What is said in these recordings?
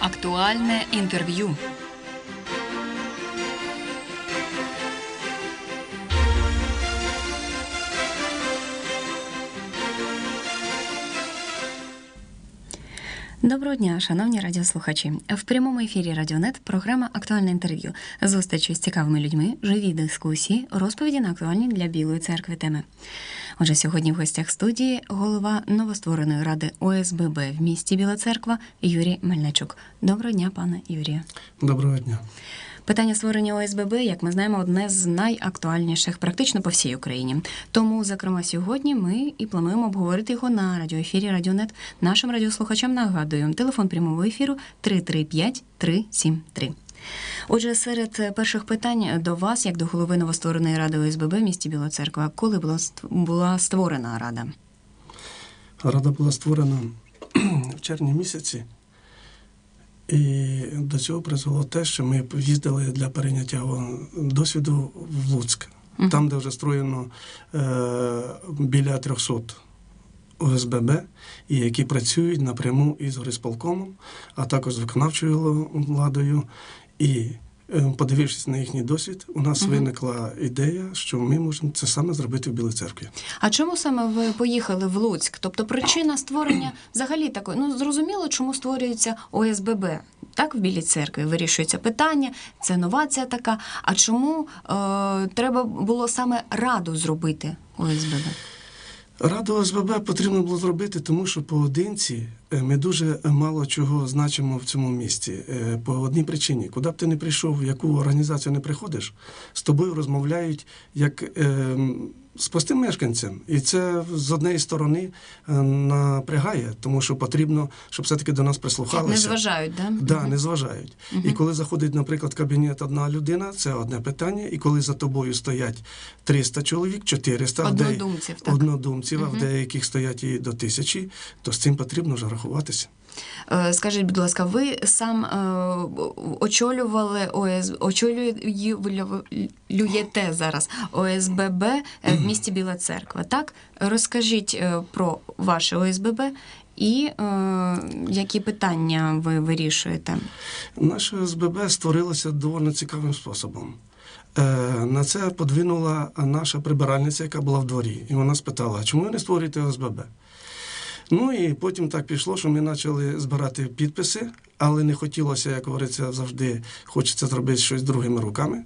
Актуальне інтерв'ю. Доброго дня, шановні радіослухачі. В прямому ефірі Радіонет програма Актуальне інтерв'ю. Зустрічі з цікавими людьми, живі дискусії, розповіді на актуальні для Білої церкви теми. Отже, сьогодні в гостях студії голова новоствореної ради ОСББ в місті Біла Церква Юрій Мельничук. Доброго дня, пане Юрію. Доброго дня. Питання створення ОСББ, як ми знаємо, одне з найактуальніших практично по всій Україні. Тому, зокрема, сьогодні ми і плануємо обговорити його на радіоефірі Радіонет. Нашим радіослухачам нагадую, телефон прямого ефіру 335 373. Отже, серед перших питань до вас, як до голови новоствореної ради ОСББ в місті Біла Церква, коли була створена рада? Рада була створена в червні місяці, і до цього призвело те, що ми їздили для перейняття досвіду в Луцьк, Мгм. там, де вже строєно е, біля 300 ОСББ, і які працюють напряму із горисполкомом, а також з виконавчою владою. І подивившись на їхній досвід, у нас Мгм. виникла ідея, що ми можемо це саме зробити в Білій церкві. А чому саме ви поїхали в Луцьк? Тобто причина створення взагалі такої, ну зрозуміло, чому створюється ОСББ. Так, в Білій церкві вирішується питання, це новація така. А чому е, треба було саме раду зробити ОСББ? Раду ОСББ потрібно було зробити, тому що поодинці е, ми дуже мало чого значимо в цьому місті. Е, По одній причині, куди б ти не прийшов, в яку організацію не приходиш, з тобою розмовляють як е, з простим мешканцем. І це з однієї сторони е, напрягає, тому що потрібно, щоб все-таки до нас прислухалися. Не зважають, да? Да, не зважають. І коли заходить, наприклад, в кабінет одна людина, це одне питання. І коли за тобою стоять 300 чоловік, 400, а в дея- Однодумців, так. однодумців, а в деяких стоять і до тисячі, то з цим потрібно вже рахуватися. Е, Скажіть, будь ласка, ви сам е, очолювали ОС, очолюєте зараз ОСББ е, в місті Біла Церква. Так розкажіть про ваше ОСББ і які питання ви вирішуєте? Наше СББ створилося доволі цікавим способом. На це подвинула наша прибиральниця, яка була в дворі, і вона спитала: чому ви не створюєте ОСББ? Ну і потім так пішло, що ми почали збирати підписи, але не хотілося, як говориться, завжди хочеться зробити щось другими руками.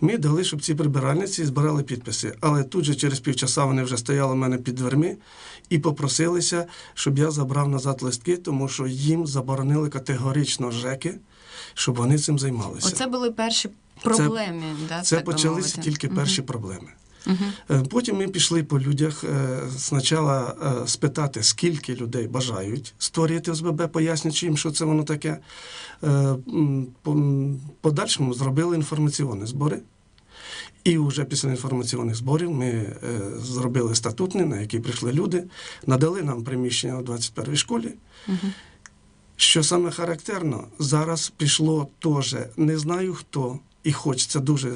Ми дали, щоб ці прибиральниці збирали підписи. Але тут же через півчаса вони вже стояли в мене під дверми і попросилися, щоб я забрав назад листки, тому що їм заборонили категорично ЖЕКи, щоб вони цим займалися. Оце були перші проблеми. да, Це так почалися мовити. тільки перші проблеми. Е, Потім ми пішли по людях е, спочатку е, спитати, скільки людей бажають створити ОСББ, пояснюючи їм, що це воно таке. По- Подальшому зробили інформаційні збори. І вже після інформаційних зборів ми зробили статутний, на який прийшли люди, надали нам приміщення у 21-й школі. Мгм. Що саме характерно, зараз пішло теж не знаю хто, і хочеться дуже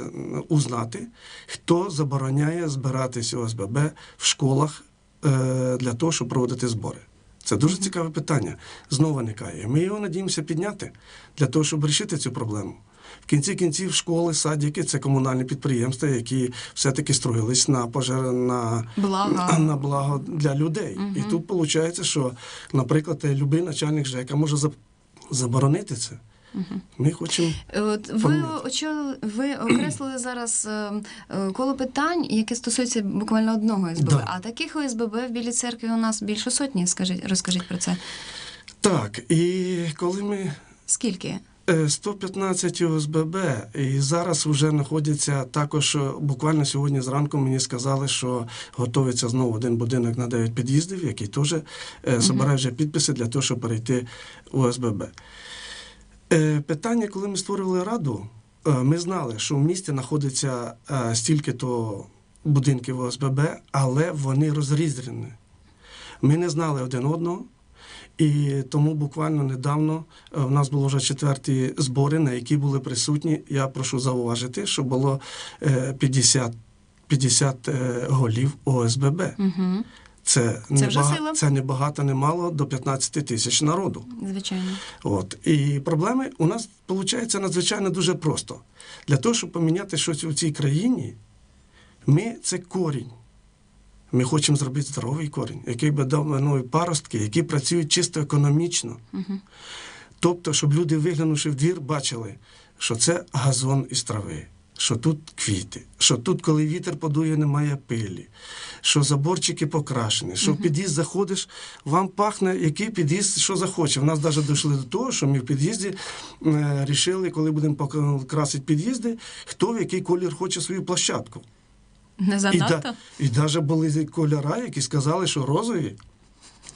узнати, хто забороняє збиратись ОСББ в школах е, для того, щоб проводити збори. Це дуже цікаве питання. Знову виникає. Ми його надіємося підняти для того, щоб вирішити цю проблему. В кінці кінців школи, садики це комунальні підприємства, які все-таки строїлись на пожер на Благо. на благо для людей. І тут виходить, що, наприклад, будь-який начальник ЖЕКа може заборонити це. Ми хочемо. Е, От ви очолили, ви окреслили зараз е, е, коло питань, які стосуються буквально одного СББ. Да. А таких ОСББ в Білій церкві у нас більше сотні. Скажіть, розкажіть про це. Так, і коли ми Скільки? е, 115 ОСББ, і зараз вже знаходяться також. Буквально сьогодні зранку мені сказали, що готується знову один будинок на 9 під'їздів, який теж збирає вже підписи для того, щоб перейти у ОСББ. Е, Питання, коли ми створювали раду, е, ми знали, що в місті знаходиться е, стільки-то будинків ОСББ, але вони розрізані. Ми не знали один одного. І тому буквально недавно в нас було вже четверті збори, на які були присутні. Я прошу зауважити, що було е, 50, 50 е, голів ОСББ. Угу. Це, Це не вже бага- сила. це не багато, не мало до 15 тисяч народу. Звичайно. От. І проблеми у нас виходить надзвичайно дуже просто. Для того, щоб поміняти щось у цій країні, ми це корінь. Ми хочемо зробити здоровий корінь, який би дав нові паростки, які працюють чисто економічно. Угу. Тобто, щоб люди, виглянувши в двір, бачили, що це газон із трави, що тут квіти, що тут, коли вітер подує, немає пилі, що заборчики покрашені, що в під'їзд заходиш, вам пахне, який під'їзд, що захоче. У нас навіть дійшли до того, що ми в під'їзді е, рішили, коли будемо красити під'їзди, хто в який колір хоче свою площадку. Не занадто? і навіть були кольора, які сказали, що розові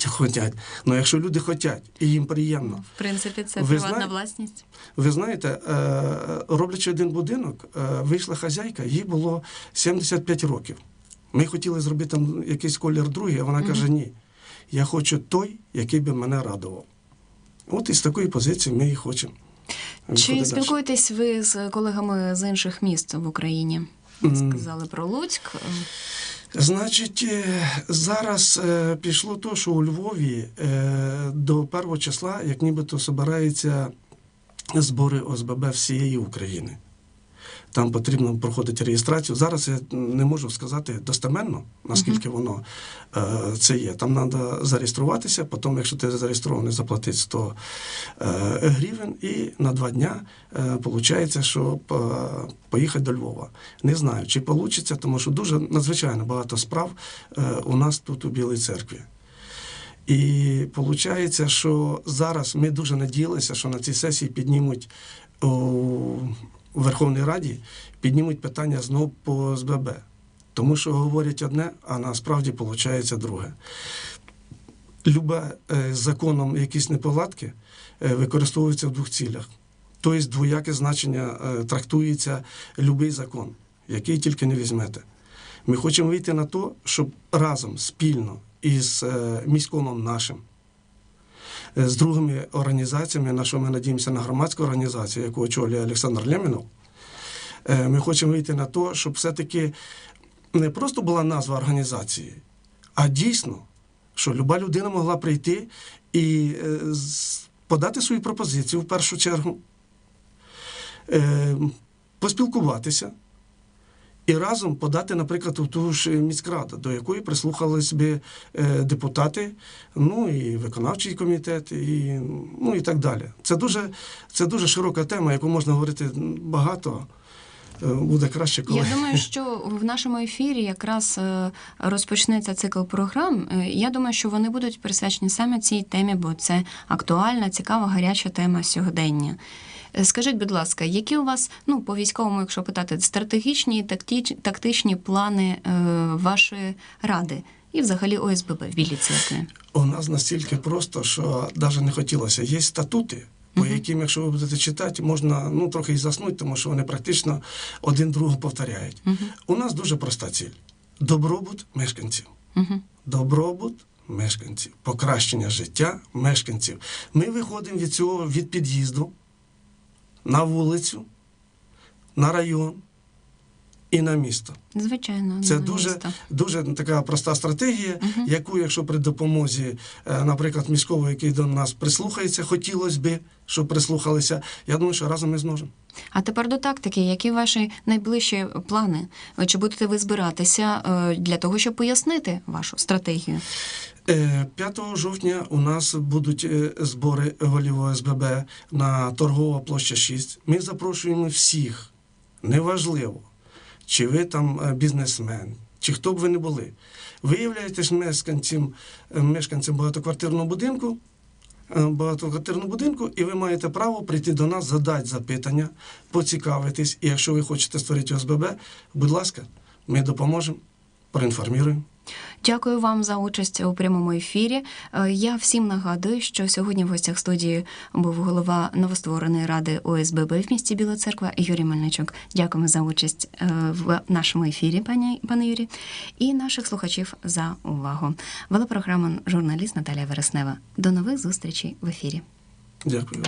хотять. Ну, якщо люди хочуть, і їм приємно. В принципі, це Ви приватна знає- власність. Ви знаєте, е, роблячи один будинок, е, вийшла хазяйка, їй було 75 років. Ми хотіли зробити там якийсь колір другий, а вона каже: ні, я хочу той, який би мене радував. От із такої позиції ми і хочемо. Чи спілкуєтесь ви з колегами з інших міст в Україні? Сказали про Луцьк. Значить, е, зараз е, пішло то, що у Львові е, до першого числа, як нібито збираються збори ОСББ всієї України. Там потрібно проходити реєстрацію. Зараз я не можу сказати достеменно, наскільки воно е, це є. Там треба зареєструватися, потім, якщо ти зареєстрований, заплатити 100 е, гривень, і на два дня виходить, щоб е, поїхати до Львова. Не знаю, чи вийде, тому що дуже надзвичайно багато справ е, у нас тут у Білій церкві. І виходить, що зараз ми дуже надіялися, що на цій сесії піднімуть у Верховній Раді піднімуть питання знову по СББ. Тому що говорять одне, а насправді виходить друге. Любе законом якісь неполадки е, використовуються в двох цілях. Тобто двояке значення е, трактується будь-який закон, який тільки не візьмете. Ми хочемо вийти на те, щоб разом спільно із е, міськомом нашим, з другими організаціями, на що ми надіємося на громадську організацію, яку очолює Олександр Лемінов, е, ми хочемо вийти на те, щоб все-таки не просто була назва організації, а дійсно, що люба людина могла прийти і е, подати свою пропозицію в першу чергу, е, поспілкуватися. І разом подати, наприклад, у ту ж міськраду, до якої прислухались би е, депутати, ну і виконавчий комітет, і, ну і так далі. Це дуже, це дуже широка тема, яку можна говорити багато. Е, Буде краще, коли Я думаю, що в нашому ефірі якраз е, розпочнеться цикл програм. Я думаю, що вони будуть присвячені саме цій темі, бо це актуальна, цікава, гаряча тема сьогодення. Е, Скажіть, будь ласка, які у вас, ну по військовому, якщо питати, стратегічні і тактич- тактичні плани е, вашої ради і взагалі ОСББ в Білій церкві? у нас настільки просто, що навіть не хотілося. Є статути, по яким, якщо ви будете читати, можна ну, трохи і заснути, тому що вони практично один другого повторяють. У нас дуже проста ціль: добробут мешканців. Добробут мешканців, покращення життя мешканців. Ми виходимо від цього від під'їзду на вулицю, на район і на місто. Звичайно, Це на дуже, місто. дуже така проста стратегія, яку, якщо при допомозі, е, наприклад, міського, який до нас прислухається, хотілося би, щоб прислухалися. Я думаю, що разом ми зможемо. А тепер до тактики. Які ваші найближчі плани? Чи будете ви збиратися е, для того, щоб пояснити вашу стратегію? Е, 5 жовтня у нас будуть е, збори голів ОСББ на торгова площа 6. Ми запрошуємо всіх, неважливо, чи ви там е, бізнесмен, чи хто б ви не були. Ви являєтесь мешканцем, е, мешканцем багатоквартирного будинку, е, багатоквартирного будинку, і ви маєте право прийти до нас, задати запитання, поцікавитись. І якщо ви хочете створити ОСББ, будь ласка, ми допоможемо, проінформуємо. Дякую вам за участь у прямому ефірі. Е, Я всім нагадую, що сьогодні в гостях студії був голова новоствореної ради ОСББ в місті Біла Церква Юрій Мельничук. Дякуємо за участь е, в нашому ефірі, пані пане Юрій, і наших слухачів за увагу. Вела програму журналіст Наталія Вереснева. До нових зустрічей в ефірі. Дякую.